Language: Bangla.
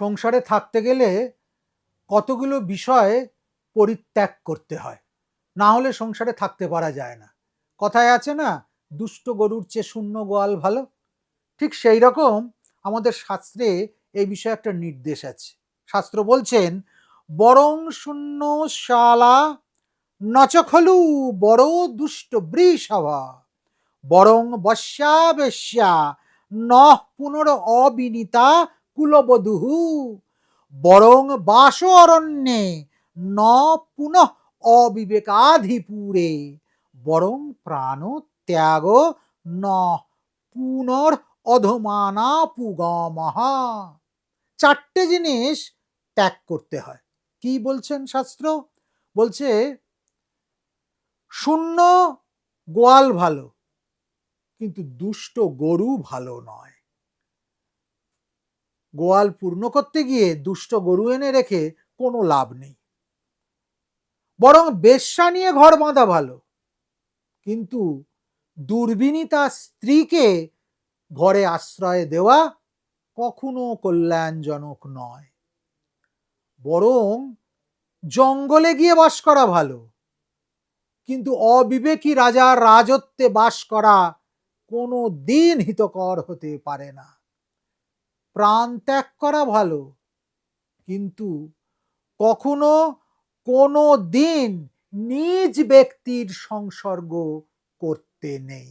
সংসারে থাকতে গেলে কতগুলো বিষয় পরিত্যাগ করতে হয়। না হলে সংসারে থাকতে পারা যায় না। কথায় আছে না, দুষ্ট গরুর চেয়ে শূন্য গোয়াল ভালো। ঠিক সেই রকম আমাদের শাস্ত্রে এই বিষয়ে একটা নির্দেশ আছে। শাস্ত্র বলছেন, বরং শূন্য শালা নচখলু বড় দুষ্ট বৃষভা। বরং বশ্যা বেশ্যা নহ পুনর অবিনীতা কুলবধূ বরং বাস অরণ্যে ন পুনঃ অবিবেকাধিপুরে। বরং প্রাণ ত্যাগ ন পুনর অধমানা পুগমহা চারটে জিনিস ত্যাগ করতে হয়। কি বলছেন শাস্ত্র? বলছে, শূন্য গোয়াল ভালো, কিন্তু দুষ্ট গরু ভালো নয়। গোয়াল পূর্ণ করতে গিয়ে দুষ্ট গরু এনে রেখে কোনো লাভ নেই। বরং বেশ্যা নিয়ে ঘর বাঁধা ভালো। কিন্তু দুর্বিনী তার স্ত্রীকে ঘরে আশ্রয় দেওয়া কখনো কল্যাণজনক নয়। বরং জঙ্গলে গিয়ে বাস করা ভালো। কিন্তু অবিবেকী রাজার রাজত্বে বাস করা কোনো দিন হিতকর হতে পারে না। প্রাণ ত্যাগ করা ভালো। কিন্তু কখনো কোনো দিন নিজ ব্যক্তির সংসর্গ করতে নেই।